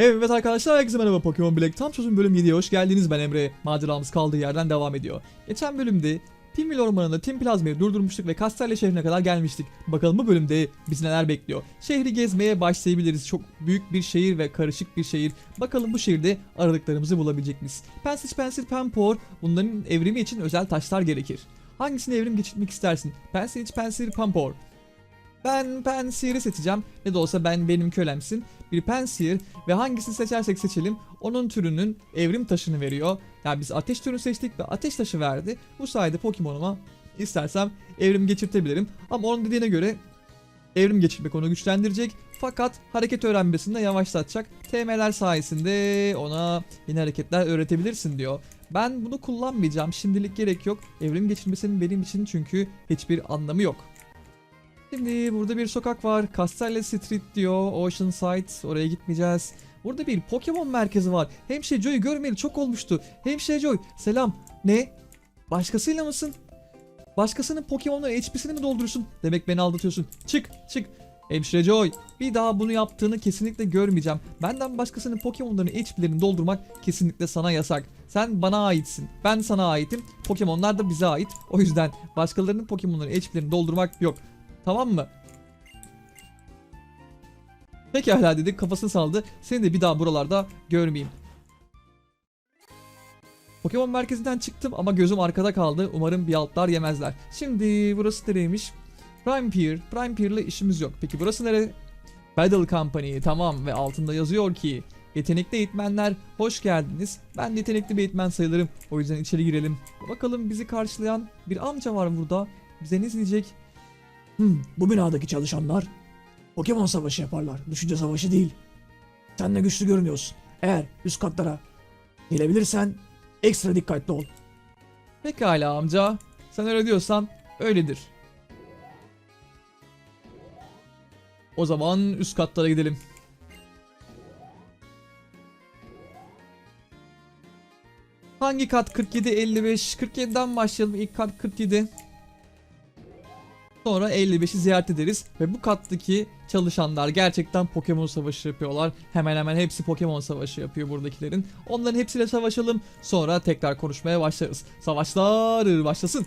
Evet arkadaşlar herkese merhaba Pokemon Black tam çözüm bölüm 7'ye hoş geldiniz ben Emre. Maceramız kaldığı yerden devam ediyor. Geçen bölümde Pinwheel Ormanı'nda Tim Plazma'yı durdurmuştuk ve Castello şehrine kadar gelmiştik. Bakalım bu bölümde bizi neler bekliyor. Şehri gezmeye başlayabiliriz. Çok büyük bir şehir ve karışık bir şehir. Bakalım bu şehirde aradıklarımızı bulabilecek miyiz? Pensil Pensil Penpor bunların evrimi için özel taşlar gerekir. Hangisini evrim geçirmek istersin? Pensil Pensil Penpor. Ben Pensier'i seçeceğim. Ne de olsa ben benim kölemsin. Bir Pensier ve hangisini seçersek seçelim onun türünün evrim taşını veriyor. Yani biz ateş türünü seçtik ve ateş taşı verdi. Bu sayede Pokemon'uma istersem evrim geçirtebilirim. Ama onun dediğine göre evrim geçirmek onu güçlendirecek. Fakat hareket öğrenmesini de yavaşlatacak. TM'ler sayesinde ona yeni hareketler öğretebilirsin diyor. Ben bunu kullanmayacağım. Şimdilik gerek yok. Evrim geçirmesinin benim için çünkü hiçbir anlamı yok. Şimdi burada bir sokak var. Castello Street diyor. Oceanside. Oraya gitmeyeceğiz. Burada bir Pokemon merkezi var. Hemşire Joy'u görmeyeli çok olmuştu. Hemşire Joy selam. Ne? Başkasıyla mısın? Başkasının Pokemon'ların HP'sini mi doldurursun? Demek beni aldatıyorsun. Çık çık. Hemşire Joy bir daha bunu yaptığını kesinlikle görmeyeceğim. Benden başkasının Pokemon'ların HP'lerini doldurmak kesinlikle sana yasak. Sen bana aitsin. Ben sana aitim. Pokemon'lar da bize ait. O yüzden başkalarının Pokemon'ların HP'lerini doldurmak yok. Tamam mı? Pekala dedi kafasını saldı. Seni de bir daha buralarda görmeyeyim. Pokemon merkezinden çıktım ama gözüm arkada kaldı. Umarım bir altlar yemezler. Şimdi burası nereymiş? Prime Pier. Prime Pier'le işimiz yok. Peki burası nere? Battle Company. Tamam ve altında yazıyor ki Yetenekli eğitmenler hoş geldiniz. Ben yetenekli bir eğitmen sayılırım. O yüzden içeri girelim. Bakalım bizi karşılayan bir amca var burada. Bize ne diyecek? Hmm, bu binadaki çalışanlar Pokemon savaşı yaparlar. Düşünce savaşı değil. Sen de güçlü görünüyorsun. Eğer üst katlara gelebilirsen ekstra dikkatli ol. Pekala amca. Sen öyle diyorsan öyledir. O zaman üst katlara gidelim. Hangi kat 47 55 47'den başlayalım ilk kat 47 Sonra 55'i ziyaret ederiz ve bu kattaki çalışanlar gerçekten Pokemon savaşı yapıyorlar. Hemen hemen hepsi Pokemon savaşı yapıyor buradakilerin. Onların hepsiyle savaşalım. Sonra tekrar konuşmaya başlarız. Savaşlar başlasın.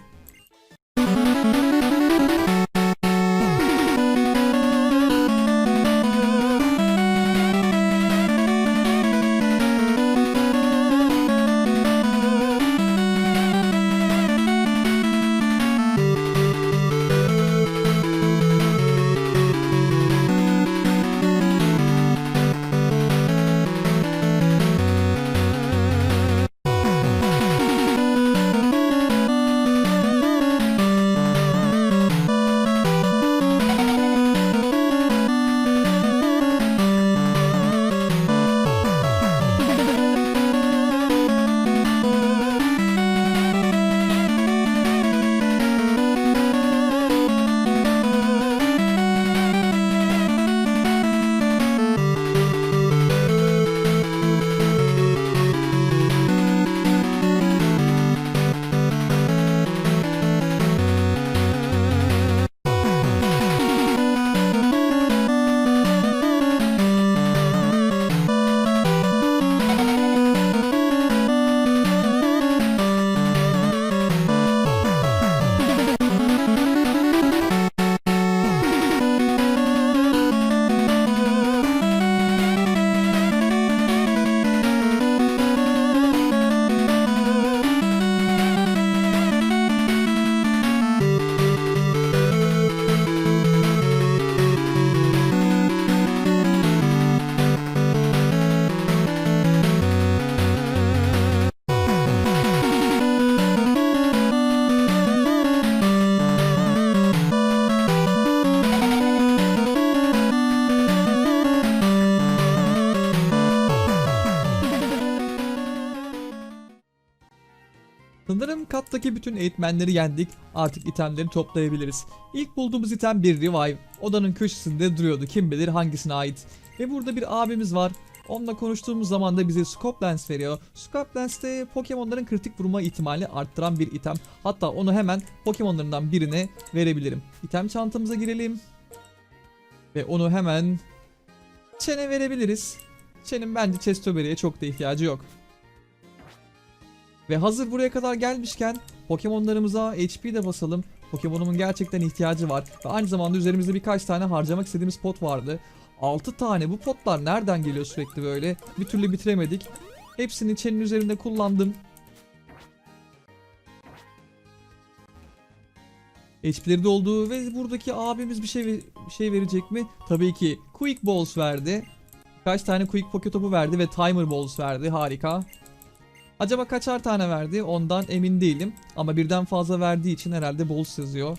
Kattaki bütün eğitmenleri yendik. Artık itemleri toplayabiliriz. İlk bulduğumuz item bir revive. Odanın köşesinde duruyordu. Kim bilir hangisine ait. Ve burada bir abimiz var. Onunla konuştuğumuz zaman da bize Scope Lens veriyor. Scope Lens de Pokemon'ların kritik vurma ihtimali arttıran bir item. Hatta onu hemen Pokemon'larından birine verebilirim. İtem çantamıza girelim. Ve onu hemen çene verebiliriz. Shen'in bence Chestoberry'e çok da ihtiyacı yok. Ve hazır buraya kadar gelmişken Pokemon'larımıza HP de basalım. Pokemon'umun gerçekten ihtiyacı var. Ve aynı zamanda üzerimizde birkaç tane harcamak istediğimiz pot vardı. 6 tane bu potlar nereden geliyor sürekli böyle? Bir türlü bitiremedik. Hepsini Chen'in üzerinde kullandım. HP'leri doldu ve buradaki abimiz bir şey bir şey verecek mi? Tabii ki Quick Balls verdi. Kaç tane Quick Poke topu verdi ve Timer Balls verdi. Harika. Acaba kaçar tane verdi? Ondan emin değilim. Ama birden fazla verdiği için herhalde Balls yazıyor.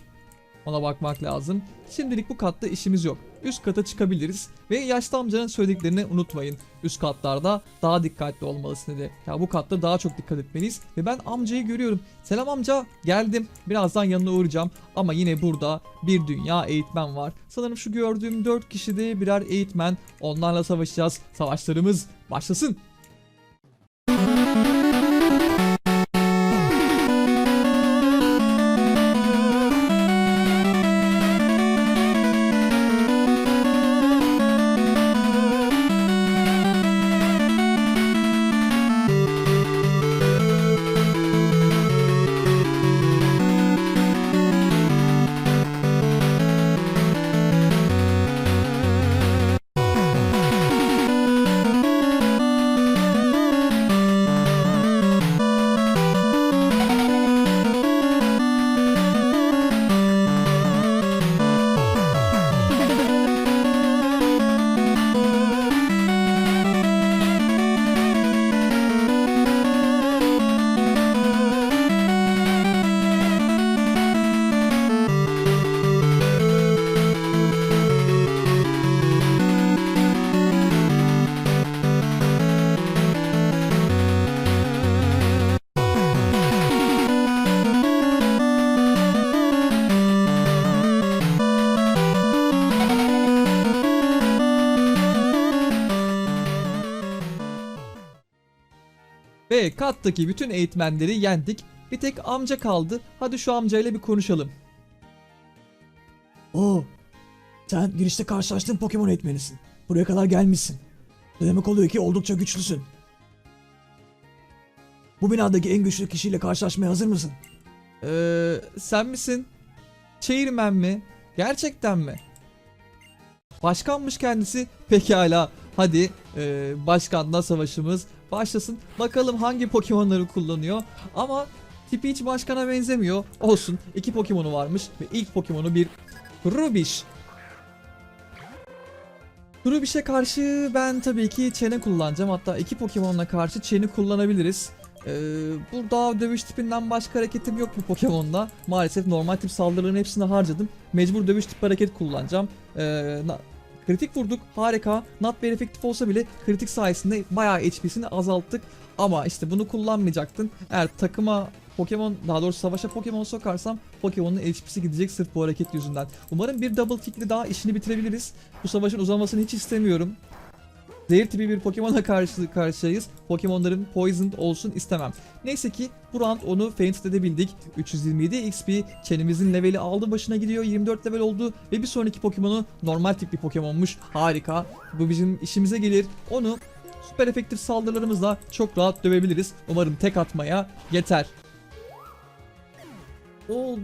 Ona bakmak lazım. Şimdilik bu katta işimiz yok. Üst kata çıkabiliriz. Ve yaşlı amcanın söylediklerini unutmayın. Üst katlarda daha dikkatli olmalısın dedi. Ya bu katta daha çok dikkat etmeliyiz. Ve ben amcayı görüyorum. Selam amca geldim. Birazdan yanına uğrayacağım. Ama yine burada bir dünya eğitmen var. Sanırım şu gördüğüm 4 kişi de birer eğitmen. Onlarla savaşacağız. Savaşlarımız başlasın. Ve kattaki bütün eğitmenleri yendik. Bir tek amca kaldı. Hadi şu amcayla bir konuşalım. Oo. Sen girişte karşılaştığın Pokemon eğitmenisin. Buraya kadar gelmişsin. Bu demek oluyor ki oldukça güçlüsün. Bu binadaki en güçlü kişiyle karşılaşmaya hazır mısın? Ee, sen misin? Chairman mi? Gerçekten mi? Başkanmış kendisi. Pekala. Hadi e, başkanla savaşımız başlasın. Bakalım hangi Pokemon'ları kullanıyor. Ama tipi hiç başkana benzemiyor. Olsun. iki Pokemon'u varmış. Ve ilk Pokemon'u bir Rubish. Rubish'e karşı ben tabii ki Chen'i kullanacağım. Hatta iki Pokemon'la karşı Chen'i kullanabiliriz. Ee, burada dövüş tipinden başka hareketim yok bu Pokemon'da. Maalesef normal tip saldırıların hepsini harcadım. Mecbur dövüş tip hareket kullanacağım. Ee, kritik vurduk. Harika. Not very efektif olsa bile kritik sayesinde bayağı HP'sini azalttık. Ama işte bunu kullanmayacaktın. Eğer takıma Pokemon daha doğrusu savaşa Pokemon sokarsam Pokemon'un HP'si gidecek sırf bu hareket yüzünden. Umarım bir double kick'li daha işini bitirebiliriz. Bu savaşın uzamasını hiç istemiyorum. Zehir tipi bir Pokemon'a karşı karşıyayız. Pokemon'ların poisoned olsun istemem. Neyse ki bu round onu feint edebildik. 327 XP, Chen'imizin leveli aldı başına gidiyor. 24 level oldu ve bir sonraki Pokemon'u normal tip bir Pokemon'muş. Harika. Bu bizim işimize gelir. Onu süper efektif saldırılarımızla çok rahat dövebiliriz. Umarım tek atmaya yeter. O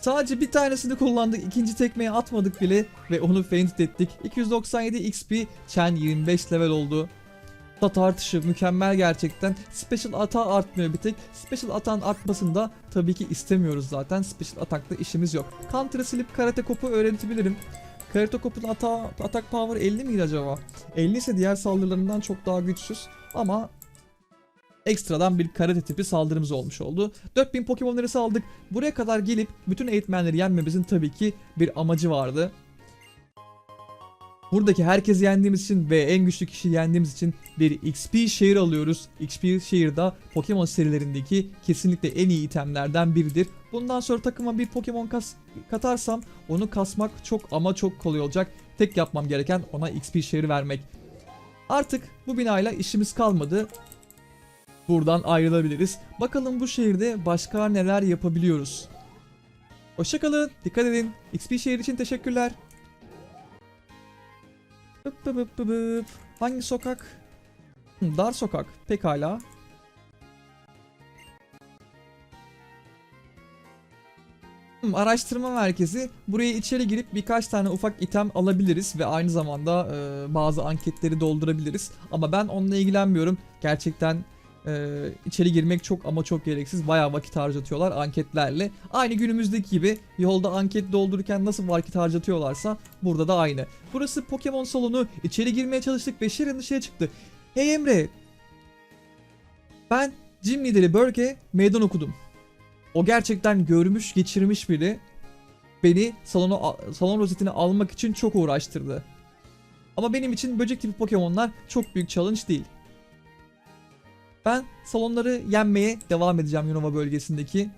Sadece bir tanesini kullandık. ikinci tekmeyi atmadık bile ve onu feint ettik. 297 XP, Chen 25 level oldu. Stat artışı mükemmel gerçekten. Special ata artmıyor bir tek. Special atağın artmasını da tabii ki istemiyoruz zaten. Special atakta işimiz yok. Counter'ı silip karate kopu öğretebilirim. Karate kopun ata, atak power 50 miydi acaba? 50 ise diğer saldırılarından çok daha güçsüz. Ama ekstradan bir karate tipi saldırımız olmuş oldu. 4000 Pokemon'ları saldık. Buraya kadar gelip bütün eğitmenleri yenmemizin tabii ki bir amacı vardı. Buradaki herkesi yendiğimiz için ve en güçlü kişiyi yendiğimiz için bir XP şehir alıyoruz. XP şehir de Pokemon serilerindeki kesinlikle en iyi itemlerden biridir. Bundan sonra takıma bir Pokemon kas katarsam onu kasmak çok ama çok kolay olacak. Tek yapmam gereken ona XP şehri vermek. Artık bu binayla işimiz kalmadı buradan ayrılabiliriz. Bakalım bu şehirde başka neler yapabiliyoruz. Hoşçakalın, dikkat edin. XP şehir için teşekkürler. Hangi sokak? Dar sokak. Pekala. Araştırma merkezi. Buraya içeri girip birkaç tane ufak item alabiliriz ve aynı zamanda e, bazı anketleri doldurabiliriz. Ama ben onunla ilgilenmiyorum. Gerçekten e, içeri girmek çok ama çok gereksiz. Bayağı vakit harcatıyorlar anketlerle. Aynı günümüzdeki gibi yolda anket doldururken nasıl vakit harcatıyorlarsa burada da aynı. Burası Pokemon salonu. İçeri girmeye çalıştık Sharon dışarı çıktı. Hey Emre. Ben Gym lideri Burke meydan okudum. O gerçekten görmüş geçirmiş biri. Beni salonu, salon rozetini almak için çok uğraştırdı. Ama benim için böcek tipi Pokemon'lar çok büyük challenge değil. Ben salonları yenmeye devam edeceğim Unova bölgesindeki.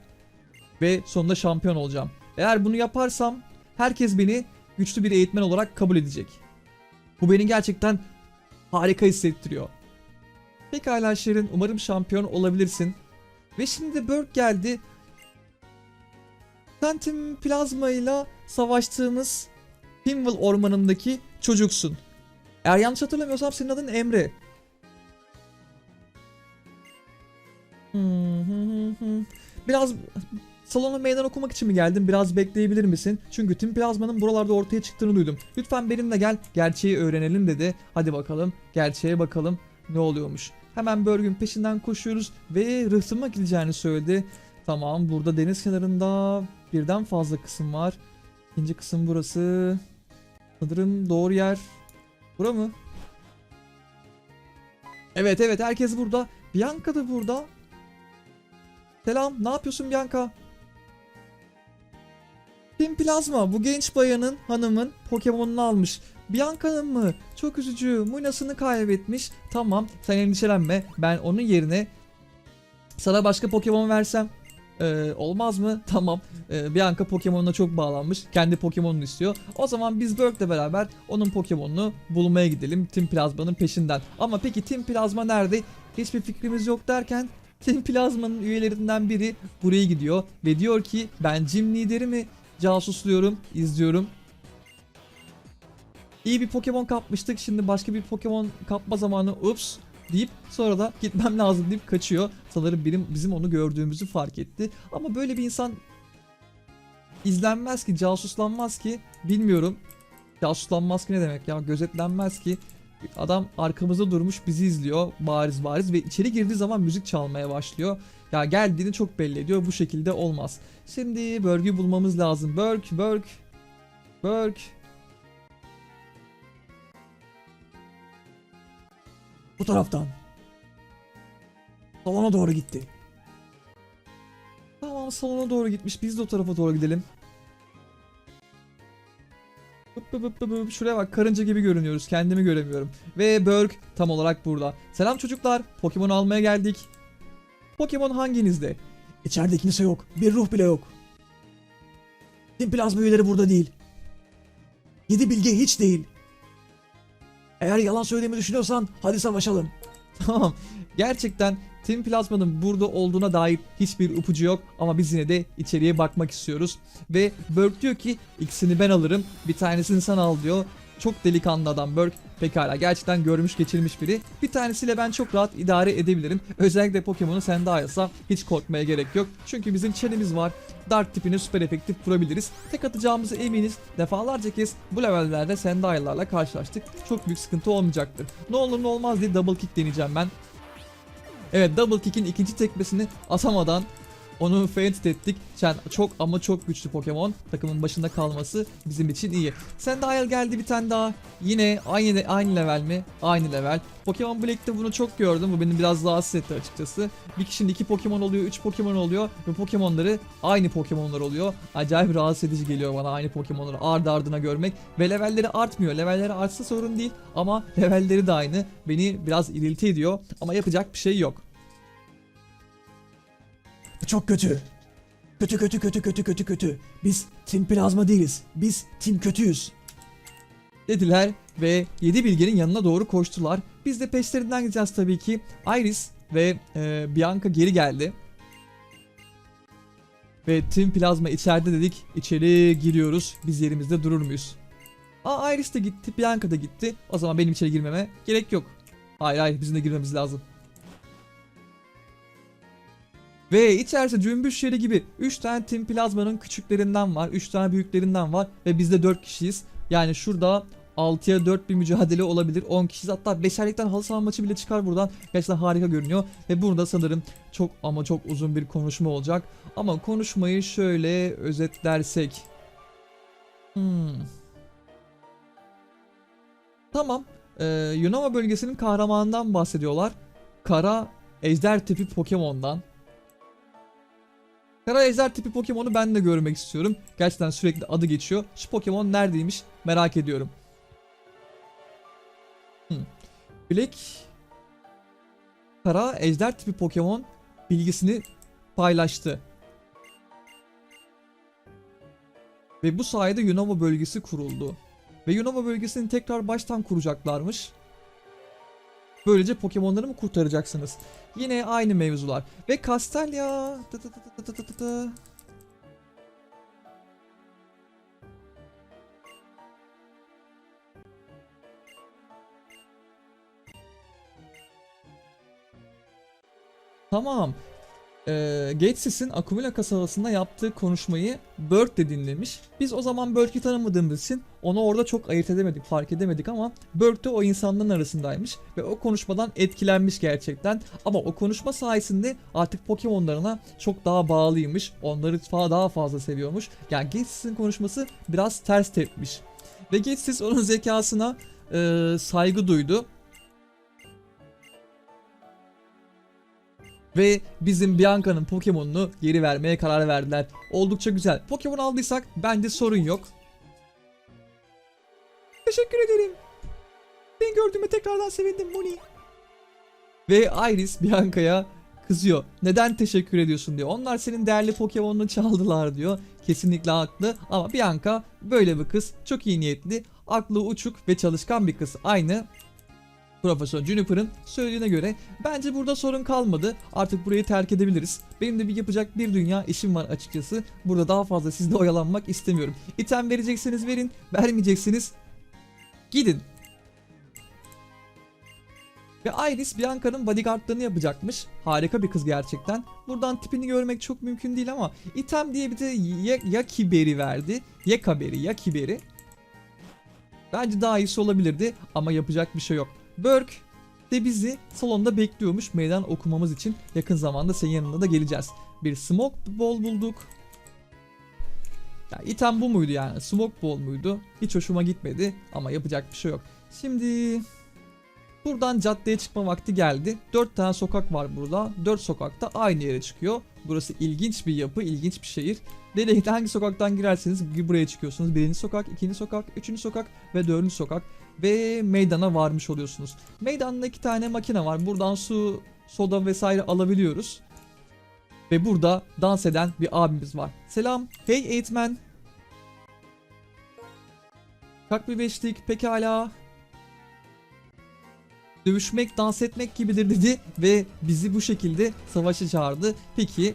Ve sonunda şampiyon olacağım. Eğer bunu yaparsam herkes beni güçlü bir eğitmen olarak kabul edecek. Bu beni gerçekten harika hissettiriyor. Pekala Şirin umarım şampiyon olabilirsin. Ve şimdi de Burke geldi. Sen Tim Plazma ile savaştığımız Pinwheel ormanındaki çocuksun. Eğer yanlış hatırlamıyorsam senin adın Emre. Biraz salona meydan okumak için mi geldin? Biraz bekleyebilir misin? Çünkü Tim Plazma'nın buralarda ortaya çıktığını duydum. Lütfen benimle gel, gerçeği öğrenelim dedi. Hadi bakalım, gerçeğe bakalım ne oluyormuş. Hemen Börgün peşinden koşuyoruz ve rıhtıma gideceğini söyledi. Tamam, burada deniz kenarında birden fazla kısım var. İkinci kısım burası. Sanırım doğru yer. Bura mı? Evet evet herkes burada. Bianca da burada. Selam, ne yapıyorsun Bianca? Tim Plazma bu genç bayanın hanımın Pokemon'unu almış. Bianca'nın mı? Çok üzücü. Munasını kaybetmiş. Tamam sen endişelenme. Ben onun yerine sana başka Pokemon versem ee, olmaz mı? Tamam. Ee, Bianca Pokemon'una çok bağlanmış. Kendi Pokemon'unu istiyor. O zaman biz Burke'le beraber onun Pokemon'unu bulmaya gidelim. Tim Plazma'nın peşinden. Ama peki Tim Plazma nerede? Hiçbir fikrimiz yok derken Tim Plazma'nın üyelerinden biri buraya gidiyor ve diyor ki ben Jim liderimi casusluyorum, izliyorum. İyi bir Pokemon kapmıştık. Şimdi başka bir Pokemon kapma zamanı. Ups deyip sonra da gitmem lazım deyip kaçıyor. Sanırım benim bizim onu gördüğümüzü fark etti. Ama böyle bir insan izlenmez ki, casuslanmaz ki bilmiyorum. Casuslanmaz ki ne demek ya? Gözetlenmez ki. Adam arkamızda durmuş bizi izliyor bariz bariz ve içeri girdiği zaman müzik çalmaya başlıyor. Ya geldiğini çok belli ediyor. Bu şekilde olmaz. Şimdi bölgeyi bulmamız lazım. Burk, Burk, Burk. Bu taraftan. Salona doğru gitti. Tamam salona doğru gitmiş. Biz de o tarafa doğru gidelim. Bıp bıp bıp. Şuraya bak karınca gibi görünüyoruz. Kendimi göremiyorum. Ve Burk tam olarak burada. Selam çocuklar. Pokemon almaya geldik. Pokemon hanginizde? İçeride kimse yok. Bir ruh bile yok. Tim plazma üyeleri burada değil. Yedi bilge hiç değil. Eğer yalan söylediğimi düşünüyorsan hadi savaşalım. Tamam. Gerçekten Team Plasma'nın burada olduğuna dair hiçbir ipucu yok ama biz yine de içeriye bakmak istiyoruz. Ve Burke diyor ki ikisini ben alırım bir tanesini sen al diyor. Çok delikanlı adam Burke. Pekala gerçekten görmüş geçirmiş biri. Bir tanesiyle ben çok rahat idare edebilirim. Özellikle Pokemon'u sende ayırsa hiç korkmaya gerek yok. Çünkü bizim çenemiz var. Dark tipini süper efektif vurabiliriz. Tek atacağımızı eminiz. Defalarca kez bu levellerde Sendai'larla karşılaştık. Çok büyük sıkıntı olmayacaktır. Ne olur ne olmaz diye double kick deneyeceğim ben. Evet double kick'in ikinci tekmesini atamadan onu feint ettik. Sen çok ama çok güçlü Pokemon. Takımın başında kalması bizim için iyi. Sendile geldi bir tane daha. Yine aynı aynı level mi? Aynı level. Pokemon Black'te bunu çok gördüm. Bu beni biraz rahatsız etti açıkçası. Bir kişinin iki Pokemon oluyor, üç Pokemon oluyor ve Pokemon'ları aynı Pokemon'lar oluyor. Acayip rahatsız edici geliyor bana aynı Pokemon'ları ardı ardına görmek ve levelleri artmıyor. Levelleri artsa sorun değil ama levelleri de aynı. Beni biraz irilti ediyor ama yapacak bir şey yok. Çok kötü. Kötü kötü kötü kötü kötü kötü. Biz Tim plazma değiliz. Biz Tim kötüyüz. dediler ve 7 bilgenin yanına doğru koştular. Biz de peşlerinden gideceğiz tabii ki. Iris ve e, Bianca geri geldi. Ve Tim Plazma içeride dedik. İçeri giriyoruz. Biz yerimizde durur muyuz? Aa Iris de gitti, Bianca da gitti. O zaman benim içeri girmeme gerek yok. Hayır hayır bizim de girmemiz lazım. Ve içerisi cümbüş yeri gibi 3 tane Team Plazma'nın küçüklerinden var. 3 tane büyüklerinden var. Ve biz de 4 kişiyiz. Yani şurada 6'ya 4 bir mücadele olabilir. 10 kişiyiz. Hatta 5'erlikten halı saha maçı bile çıkar buradan. Gerçekten harika görünüyor. Ve burada sanırım çok ama çok uzun bir konuşma olacak. Ama konuşmayı şöyle özetlersek. Hmm. Tamam. Ee, Yunova bölgesinin kahramanından bahsediyorlar. Kara ejder tipi Pokemon'dan. Kara ejder tipi Pokemon'u ben de görmek istiyorum. Gerçekten sürekli adı geçiyor. Şu Pokemon neredeymiş merak ediyorum. Hmm. Black Kara ejder tipi Pokemon bilgisini paylaştı. Ve bu sayede Unova bölgesi kuruldu. Ve Unova bölgesini tekrar baştan kuracaklarmış. Böylece Pokemon'ları mı kurtaracaksınız? Yine aynı mevzular. Ve tı tı. Tamam. Ee, Gates'in Akumula kasabasında yaptığı konuşmayı Bird de dinlemiş. Biz o zaman Bird'i tanımadığımız için onu orada çok ayırt edemedik, fark edemedik ama Bird de o insanların arasındaymış ve o konuşmadan etkilenmiş gerçekten. Ama o konuşma sayesinde artık Pokemon'larına çok daha bağlıymış, onları daha fazla seviyormuş. Yani Gates'in konuşması biraz ters tepmiş. Ve Gates onun zekasına e, saygı duydu. Ve bizim Bianca'nın Pokemon'unu geri vermeye karar verdiler. Oldukça güzel. Pokemon aldıysak bence sorun yok. Teşekkür ederim. Beni gördüğüme tekrardan sevindim Moni. Ve Iris Bianca'ya kızıyor. Neden teşekkür ediyorsun diyor. Onlar senin değerli Pokemon'unu çaldılar diyor. Kesinlikle haklı ama Bianca böyle bir kız. Çok iyi niyetli, aklı uçuk ve çalışkan bir kız. Aynı Profesör Juniper'ın söylediğine göre bence burada sorun kalmadı. Artık burayı terk edebiliriz. Benim de bir yapacak bir dünya işim var açıkçası. Burada daha fazla sizde oyalanmak istemiyorum. İtem vereceksiniz verin, vermeyeceksiniz gidin. Ve Iris Bianca'nın bodyguardlarını yapacakmış. Harika bir kız gerçekten. Buradan tipini görmek çok mümkün değil ama item diye bir de ya, ya kiberi verdi. Ya kaberi ya kiberi. Bence daha iyisi olabilirdi ama yapacak bir şey yok. Burke de bizi salonda bekliyormuş meydan okumamız için. Yakın zamanda senin yanına da geleceğiz. Bir smoke ball bulduk. Ya item bu muydu yani? Smoke ball muydu? Hiç hoşuma gitmedi ama yapacak bir şey yok. Şimdi buradan caddeye çıkma vakti geldi. 4 tane sokak var burada. 4 sokakta aynı yere çıkıyor. Burası ilginç bir yapı, ilginç bir şehir. Nereye hangi sokaktan girerseniz buraya çıkıyorsunuz. Birinci sokak, ikinci sokak, üçüncü sokak ve dördüncü sokak ve meydana varmış oluyorsunuz. Meydanda iki tane makine var. Buradan su, soda vesaire alabiliyoruz. Ve burada dans eden bir abimiz var. Selam. Hey eğitmen. Kalk bir beşlik pekala. Dövüşmek, dans etmek gibidir dedi ve bizi bu şekilde savaşa çağırdı. Peki,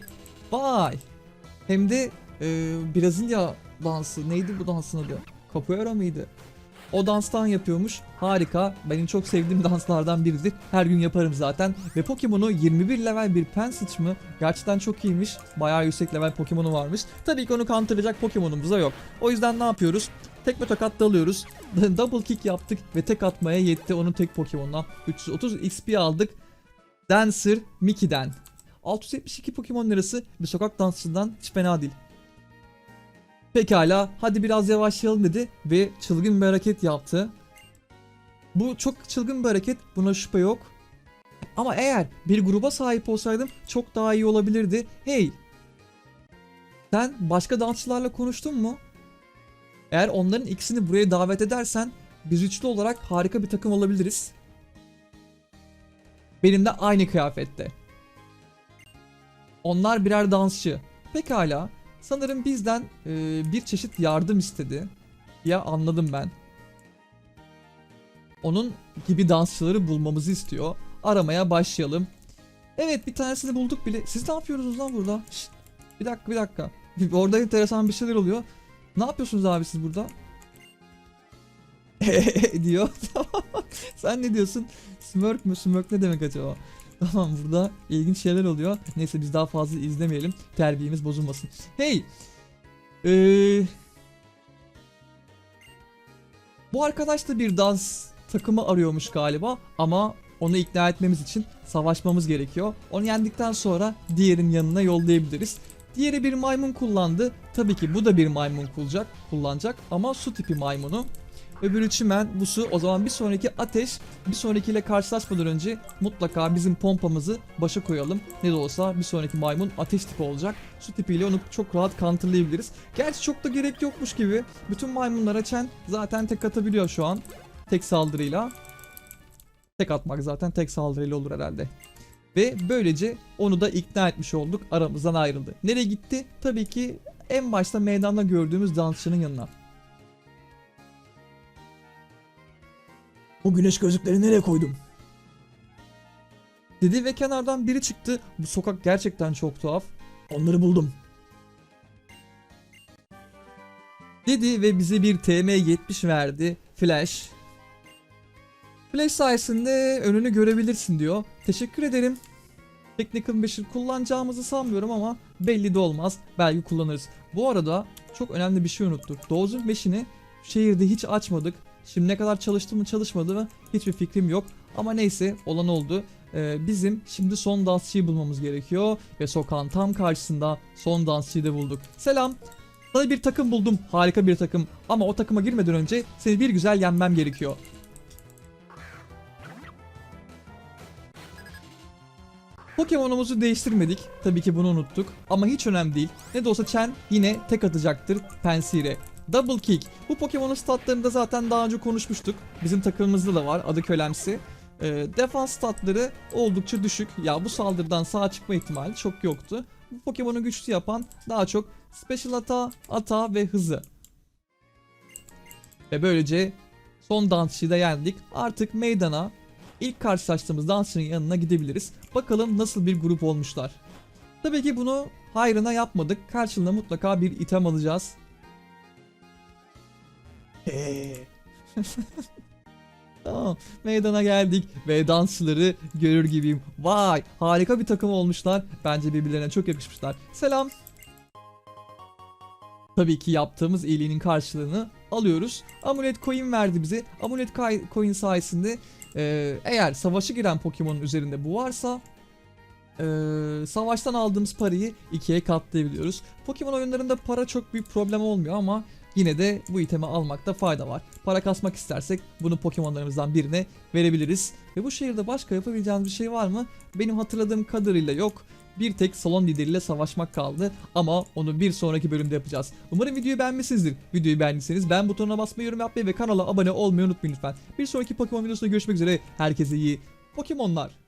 vay. Hem de e, Brezilya dansı. Neydi bu dansın adı? Capoeira mıydı? O danstan yapıyormuş. Harika. Benim çok sevdiğim danslardan biridir. Her gün yaparım zaten. Ve Pokemon'u 21 level bir Pensage mı? Gerçekten çok iyiymiş. Bayağı yüksek level Pokemon'u varmış. Tabii ki onu counterlayacak Pokemon'umuz da yok. O yüzden ne yapıyoruz? Tekme tokat dalıyoruz. Double kick yaptık ve tek atmaya yetti onun tek Pokemon'dan. 330 XP aldık. Dancer Mickey'den. 672 Pokemon lirası bir sokak dansçından hiç fena değil. Pekala hadi biraz yavaşlayalım dedi ve çılgın bir hareket yaptı. Bu çok çılgın bir hareket buna şüphe yok. Ama eğer bir gruba sahip olsaydım çok daha iyi olabilirdi. Hey! Sen başka dansçılarla konuştun mu? Eğer onların ikisini buraya davet edersen biz üçlü olarak harika bir takım olabiliriz. Benim de aynı kıyafette. Onlar birer dansçı. Pekala. Sanırım bizden e, bir çeşit yardım istedi. Ya anladım ben. Onun gibi dansçıları bulmamızı istiyor. Aramaya başlayalım. Evet bir tanesini bulduk bile. Siz ne yapıyorsunuz lan burada? Şşt, bir dakika bir dakika. Orada enteresan bir şeyler oluyor. Ne yapıyorsunuz abi siz burada? diyor. Sen ne diyorsun? Smirk mü? Smirk ne demek acaba? Tamam burada ilginç şeyler oluyor. Neyse biz daha fazla izlemeyelim. Terbiyemiz bozulmasın. Hey! Ee, bu arkadaş da bir dans takımı arıyormuş galiba ama onu ikna etmemiz için savaşmamız gerekiyor. Onu yendikten sonra diğerin yanına yollayabiliriz. Diğeri bir maymun kullandı. Tabii ki bu da bir maymun kullanacak, kullanacak ama su tipi maymunu. Öbürü çimen, bu su. O zaman bir sonraki ateş, bir sonrakiyle karşılaşmadan önce mutlaka bizim pompamızı başa koyalım. Ne de olsa bir sonraki maymun ateş tipi olacak. Su tipiyle onu çok rahat counterlayabiliriz. Gerçi çok da gerek yokmuş gibi. Bütün maymunlara Chen zaten tek atabiliyor şu an. Tek saldırıyla. Tek atmak zaten tek saldırıyla olur herhalde. Ve böylece onu da ikna etmiş olduk. Aramızdan ayrıldı. Nereye gitti? Tabii ki en başta meydanda gördüğümüz dansçının yanına. Bu güneş gözlükleri nereye koydum? Dedi ve kenardan biri çıktı. Bu sokak gerçekten çok tuhaf. Onları buldum. Dedi ve bize bir TM70 verdi. Flash. Flash sayesinde önünü görebilirsin diyor. Teşekkür ederim. Technical Beşir kullanacağımızı sanmıyorum ama belli de olmaz. Belki kullanırız. Bu arada çok önemli bir şey unuttuk. Dozun 5'ini şehirde hiç açmadık. Şimdi ne kadar çalıştı mı çalışmadı mı hiçbir fikrim yok. Ama neyse olan oldu. Ee, bizim şimdi son dansçıyı bulmamız gerekiyor. Ve sokağın tam karşısında son dansçıyı da bulduk. Selam. Sana bir takım buldum. Harika bir takım. Ama o takıma girmeden önce seni bir güzel yenmem gerekiyor. Pokemon'umuzu değiştirmedik. Tabii ki bunu unuttuk. Ama hiç önemli değil. Ne de olsa Chen yine tek atacaktır Pensire. Double Kick. Bu Pokemon'un statlarında zaten daha önce konuşmuştuk. Bizim takımımızda da var. Adı Kölemsi. Ee, defans statları oldukça düşük. Ya bu saldırıdan sağ çıkma ihtimali çok yoktu. Bu Pokemon'u güçlü yapan daha çok special ata, ata ve hızı. Ve böylece son dansçıyı da yendik. Artık meydana ilk karşılaştığımız dansçının yanına gidebiliriz. Bakalım nasıl bir grup olmuşlar. Tabii ki bunu hayrına yapmadık. Karşılığında mutlaka bir item alacağız. Tamam meydana geldik ve dansçıları görür gibiyim. Vay harika bir takım olmuşlar. Bence birbirlerine çok yakışmışlar. Selam. Tabii ki yaptığımız iyiliğinin karşılığını alıyoruz. Amulet coin verdi bize. Amulet coin sayesinde e, eğer savaşa giren Pokemon'un üzerinde bu varsa e, savaştan aldığımız parayı ikiye katlayabiliyoruz. Pokemon oyunlarında para çok büyük problem olmuyor ama yine de bu itemi almakta fayda var. Para kasmak istersek bunu Pokemon'larımızdan birine verebiliriz. Ve bu şehirde başka yapabileceğimiz bir şey var mı? Benim hatırladığım kadarıyla yok. Bir tek salon lideriyle savaşmak kaldı ama onu bir sonraki bölümde yapacağız. Umarım videoyu beğenmişsinizdir. Videoyu beğendiyseniz beğen butonuna basmayı, yorum yapmayı ve kanala abone olmayı unutmayın lütfen. Bir sonraki Pokemon videosunda görüşmek üzere. Herkese iyi Pokemonlar.